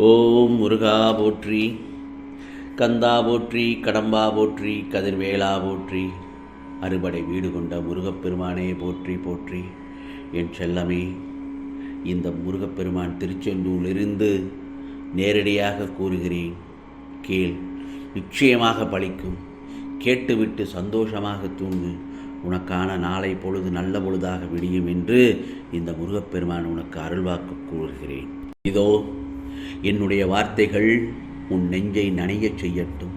ஓம் முருகா போற்றி கந்தா போற்றி கடம்பா போற்றி கதிர்வேலா போற்றி அறுபடை வீடு கொண்ட முருகப்பெருமானே போற்றி போற்றி. என் செல்லமே இந்த முருகப்பெருமான் திருச்செந்தூரிலிருந்து நேரடியாக கூறுகிறேன். கேள் நிச்சயமாக பலிக்கும் கேட்டுவிட்டு சந்தோஷமாக தூங்கு. உனக்கான நாளை பொழுது நல்ல பொழுதாக விடியும் என்று இந்த முருகப்பெருமான் உனக்கு அருள்வாக்கு கூறுகிறேன். இதோ என்னுடைய வார்த்தைகள் உன் நெஞ்சை நனையச் செய்யட்டும்.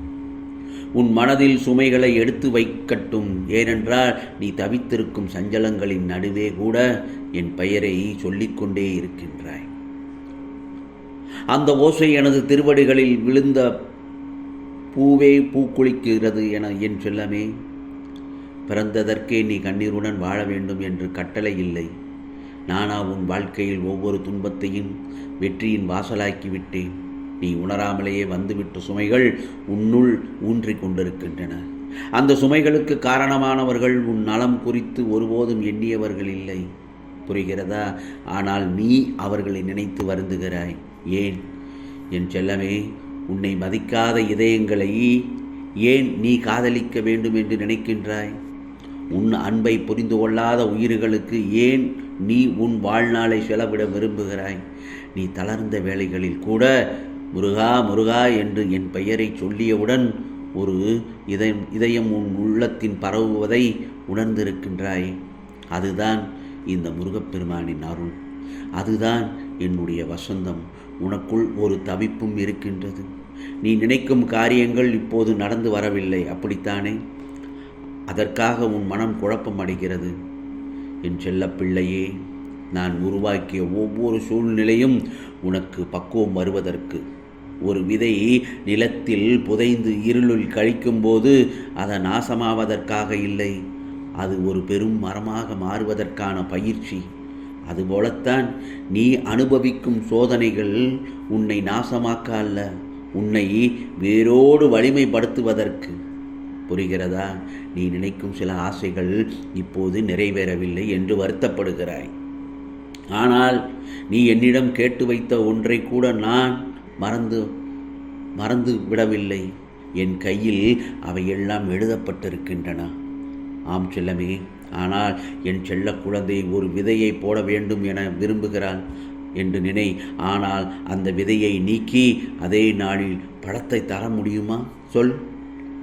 உன் மனதில் சுமைகளை எடுத்து வைக்கட்டும். ஏனென்றால் நீ தவித்திருக்கும் சஞ்சலங்களின் நடுவே கூட என் பெயரை சொல்லிக்கொண்டே இருக்கின்றாய். அந்த ஓசை எனது திருவடிகளில் விழுந்த பூவே பூக்குளிக்கிறது என என் செல்லமே பிறந்ததற்கே நீ கண்ணீருடன் வாழ வேண்டும் என்று கட்டளை இல்லை. நானா உன் வாழ்க்கையில் ஒவ்வொரு துன்பத்தையும் வெற்றியின் வாசலாக்கி விட்டேன் நீ உணராமலேயே வந்துவிட்ட சுமைகள் உன்னுள் ஊன்றிக் கொண்டிருக்கின்றன. அந்த சுமைகளுக்கு காரணமானவர்கள் உன் நலம் குறித்து ஒருபோதும் எண்ணியவர்கள் இல்லை. புரிகிறதா? ஆனால் நீ அவர்களை நினைத்து வருந்துகிறாய். ஏன்? என் செல்லமே உன்னை மதிக்காத இதயங்களை ஏன் நீ காதலிக்க வேண்டும் என்று நினைக்கின்றாய்? உன் அன்பை புரிந்து கொள்ளாத உயிர்களுக்கு ஏன் நீ உன் வாழ்நாளை செலவிட விரும்புகிறாய்? நீ தளர்ந்த வேளைகளில் கூட முருகா முருகா என்று என் பெயரை சொல்லியவுடன் ஒரு இதயம் இதயம் உன் உள்ளத்தின் பரவுவதை உணர்ந்திருக்கின்றாய். அதுதான் இந்த முருகப்பெருமானின் அருள். அதுதான் என்னுடைய வசந்தம். உனக்குள் ஒரு தவிப்பும் இருக்கின்றது. நீ நினைக்கும் காரியங்கள் இப்போது நடந்து வரவில்லை. அப்படித்தானே? அதற்காக உன் மனம் குழப்பம் அடைகிறது. என் செல்ல பிள்ளையே நான் உருவாக்கிய ஒவ்வொரு சூழ்நிலையும் உனக்கு பக்குவம் வருவதற்கு. ஒரு விதை நிலத்தில் புதைந்து இருளுள் கழிக்கும்போது அதை நாசமாவதற்காக இல்லை. அது ஒரு பெரும் மரமாக மாறுவதற்கான பயிற்சி. அதுபோலத்தான் நீ அனுபவிக்கும் சோதனைகள் உன்னை நாசமாக்க அல்ல உன்னை வேரோடு வலிமைப்படுத்துவதற்கு. புரிகிறதா? நீ நினைக்கும் சில ஆசைகள் இப்போது நிறைவேறவில்லை என்று வருத்தப்படுகிறாய். ஆனால் நீ என்னிடம் கேட்டு வைத்த ஒன்றை கூட நான் மறந்து மறந்து விடவில்லை. என் கையில் அவையெல்லாம் எழுதப்பட்டிருக்கின்றன. ஆம் செல்லமே ஆனால் என் செல்ல குழந்தை ஒரு விதையை போட வேண்டும் என விரும்புகிறாள் என்று நினை ஆனால் அந்த விதையை நீக்கி அதே நாளில் பழத்தை தர முடியுமா? சொல்.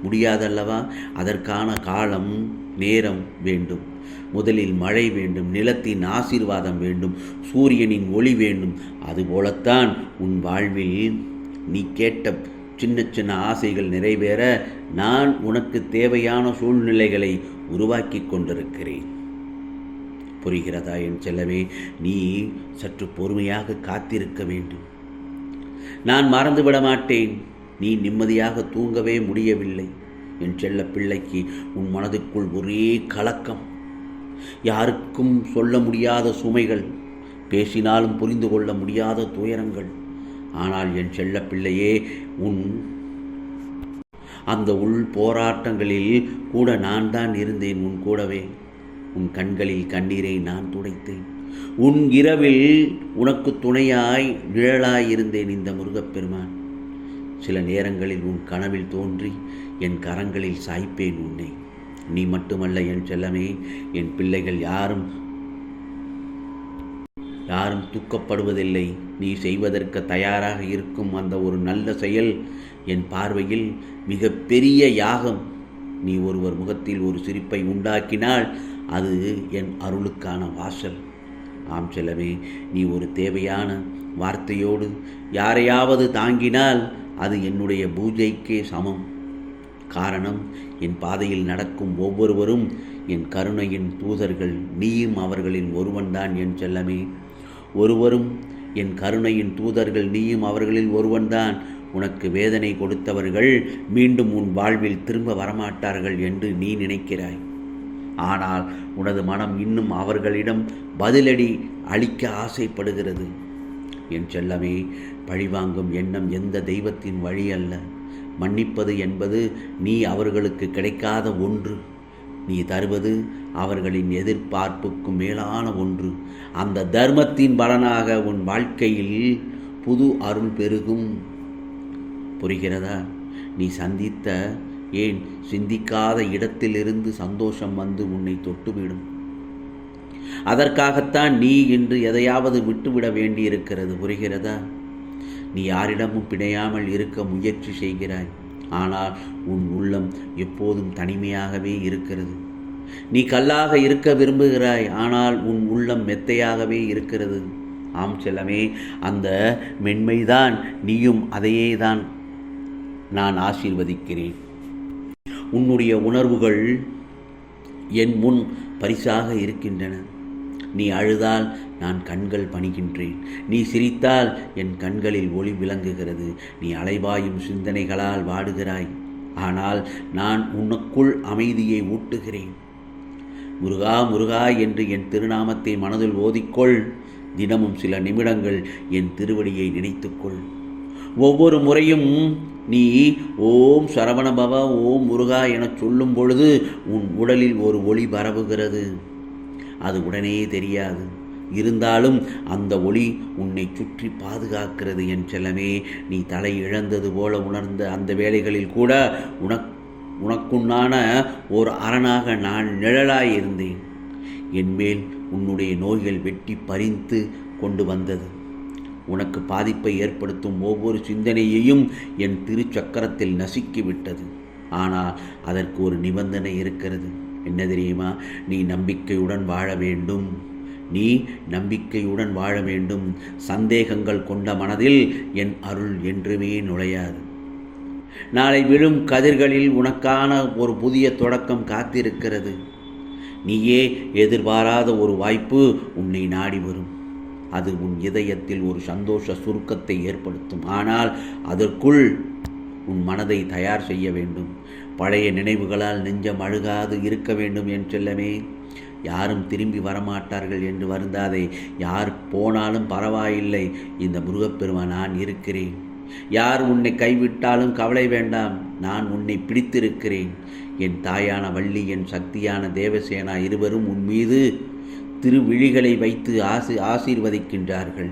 முடியாதல்லவா? அதற்கான காலம் நேரம் வேண்டும். முதலில் மழை வேண்டும் நிலத்தின் ஆசீர்வாதம் வேண்டும் சூரியனின் ஒளி வேண்டும். அதுபோலத்தான் உன் வாழ்வில் நீ கேட்ட சின்ன சின்ன ஆசைகள் நிறைவேற நான் உனக்கு தேவையான சூழ்நிலைகளை உருவாக்கி கொண்டிருக்கிறேன். புரிகிறதா என் செல்லவே நீ சற்று பொறுமையாக காத்திருக்க வேண்டும். நான் மறந்துவிட மாட்டேன். நீ நிம்மதியாக தூங்கவே முடியவில்லை. என் செல்ல பிள்ளைக்கு உன் மனதுக்குள் ஒரே கலக்கம். யாருக்கும் சொல்ல முடியாத சுமைகள் பேசினாலும் புரிந்து கொள்ள முடியாத துயரங்கள். ஆனால் என் செல்ல பிள்ளையே உன் அந்த உள் போராட்டங்களில் கூட நான் தான் இருந்தேன் உன் கூடவே. உன் கண்களில் கண்ணீரை நான் துடைத்தேன். உன் இரவில் உனக்கு துணையாய் நிழலாய் இருந்தேன் இந்த முருகப்பெருமான். சில நேரங்களில் உன் கனவில் தோன்றி என் கரங்களில் சாய்ப்பேன் உன்னை. நீ மட்டுமல்ல என் செல்லமே என் பிள்ளைகள் யாரும் யாரும் தூக்கப்படுவதில்லை. நீ செய்வதற்கு தயாராக இருக்கும் அந்த ஒரு நல்ல செயல் என் பார்வையில் மிக பெரிய யாகம். நீ ஒருவர் முகத்தில் ஒரு சிரிப்பை உண்டாக்கினால் அது என் அருளுக்கான வாசல். ஆம் செல்லவே நீ ஒரு தேவையான வார்த்தையோடு யாரையாவது தாங்கினால் அது என்னுடைய பூஜைக்கே சமம். காரணம் என் பாதையில் நடக்கும் ஒவ்வொருவரும் என் கருணையின் தூதர்கள். நீயும் அவர்களின் ஒருவன்தான் என் செல்லமே. ஒருவரும் என் கருணையின் தூதர்கள் நீயும் அவர்களில் ஒருவன்தான் உனக்கு வேதனை கொடுத்தவர்கள் மீண்டும் உன் வாழ்வில் திரும்ப வரமாட்டார்கள் என்று நீ நினைக்கிறாய். ஆனால் உனது மனம் இன்னும் அவர்களிடம் பதிலடி அளிக்க ஆசைப்படுகிறது. என் செல்லமே பழிவாங்கும் எண்ணம் எந்த தெய்வத்தின் வழி அல்ல. மன்னிப்பது என்பது நீ அவர்களுக்கு கிடைக்காத ஒன்று. நீ தருவது அவர்களின் எதிர்பார்ப்புக்கும் மேலான ஒன்று. அந்த தர்மத்தின் பலனாக உன் வாழ்க்கையில் புது அருள் பெருகும். புரிகிறதா? நீ சந்தித்த ஏன் சிந்திக்காத இடத்திலிருந்து சந்தோஷம் வந்து உன்னை தொட்டுவிடும். அதற்காகத்தான் நீ இன்று எதையாவது விட்டுவிட வேண்டியிருக்கிறது புரிகிறதா? நீ யாரிடமும் பிணையாமல் இருக்க முயற்சி செய்கிறாய். ஆனால் உன் உள்ளம் எப்போதும் தனிமையாகவே இருக்கிறது. நீ கல்லாக இருக்க விரும்புகிறாய் ஆனால் உன் உள்ளம் மெத்தையாகவே இருக்கிறது. ஆம் செல்லமே அந்த மென்மைதான் நீயும் அதையே தான் நான் ஆசீர்வதிக்கிறேன். உன்னுடைய உணர்வுகள் என் முன் பரிசாக இருக்கின்றன. நீ அழுதால் நான் கண்கள் பணிகின்றேன். நீ சிரித்தால் என் கண்களில் ஒளி விளங்குகிறது. நீ அலைவாயும் சிந்தனைகளால் வாடுகிறாய். ஆனால் நான் உனக்குள் அமைதியை ஊட்டுகிறேன். முருகா முருகா என்று என் திருநாமத்தை மனதில் ஓதிக்கொள். தினமும் சில நிமிடங்கள் என் திருவடியை நினைத்துக்கொள். ஒவ்வொரு முறையும் நீ ஓம் சரவணபவ ஓம் முருகா எனச் சொல்லும் பொழுது உன் உடலில் ஒரு ஒளி பரவுகிறது. அது உடனே தெரியாது. இருந்தாலும் அந்த ஒளி உன்னை சுற்றி பாதுகாக்கிறது என் செல்லமே. நீ தலை இழந்தது போல உணர்ந்த அந்த வேளைகளில் கூட உனக் உனக்குண்டான ஓர் அரணாக நான் நிழலாய் இருந்தேன். என்மேல் உன்னுடைய நோய்கள் வெட்டி பறித்து கொண்டு வந்தது. உனக்கு பாதிப்பை ஏற்படுத்தும் ஒவ்வொரு சிந்தனையையும் என் திருச்சக்கரத்தில் நசுக்கிவிட்டது. ஆனால் அதற்கு ஒரு நிபந்தனை இருக்கிறது. என்ன தெரியுமா? நீ நம்பிக்கையுடன் வாழ வேண்டும். நீ நம்பிக்கையுடன் வாழ வேண்டும். சந்தேகங்கள் கொண்ட மனதில் என் அருள் என்றுமே நுழையாது. நாளை விழும் கதிர்களில் உனக்கான ஒரு புதிய தொடக்கம் காத்திருக்கிறது. நீயே எதிர்பாராத ஒரு வாய்ப்பு உன்னை நாடி வரும். அது உன் இதயத்தில் ஒரு சந்தோஷ சுருக்கத்தை ஏற்படுத்தும். ஆனால் அதற்குள் உன் மனதை தயார் செய்ய வேண்டும். பழைய நினைவுகளால் நெஞ்சம் அழுகாது இருக்க வேண்டும் என் செல்லமே. யாரும் திரும்பி வரமாட்டார்கள் என்று வருந்தாதே. யார் போனாலும் பரவாயில்லை. இந்த முருகப்பெருமான் நான் இருக்கிறேன். யார் உன்னை கைவிட்டாலும் கவலை வேண்டாம். நான் உன்னை பிடித்திருக்கிறேன். என் தாயான வள்ளி என் சக்தியான தேவசேனா இருவரும் உன் மீது திருவிழிகளை வைத்து ஆசி ஆசீர்வதிக்கின்றார்கள்.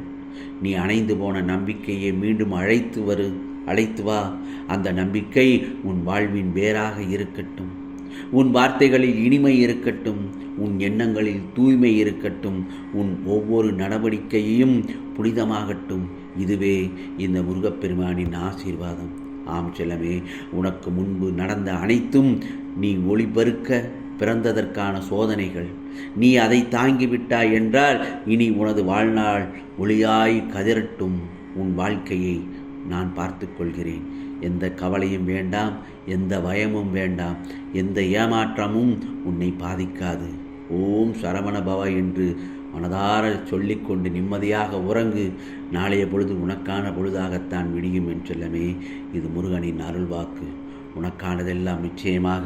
நீ அணைந்து போன நம்பிக்கையை மீண்டும் அழைத்து வரு அழைத்து வா. அந்த நம்பிக்கை உன் வாழ்வின் வேறாக இருக்கட்டும். உன் வார்த்தைகளில் இனிமை இருக்கட்டும். உன் எண்ணங்களில் தூய்மை இருக்கட்டும். உன் ஒவ்வொரு நடவடிக்கையையும் புனிதமாகட்டும். இதுவே இந்த முருகப்பெருமானின் ஆசீர்வாதம். ஆம் செல்லமே உனக்கு முன்பு நடந்த அனைத்தும் நீ ஒளிபருக்க பிறந்ததற்கான சோதனைகள். நீ அதை தாங்கிவிட்டாய் என்றால் இனி உனது வாழ்நாள் ஒளியாய் கதிரட்டும். உன் வாழ்க்கையை நான் பார்த்து கொள்கிறேன். எந்த கவலையும் வேண்டாம் எந்த பயமும் வேண்டாம் எந்த ஏமாற்றமும் உன்னை பாதிக்காது. ஓம் சரவண பவ என்று மனதார சொல்லிக்கொண்டு நிம்மதியாக உறங்கு. நாளைய பொழுது உனக்கான பொழுதாகத்தான் விடியும் என்றெல்லாமே இது முருகனின் அருள்வாக்கு. உனக்கானதெல்லாம் நிச்சயமாக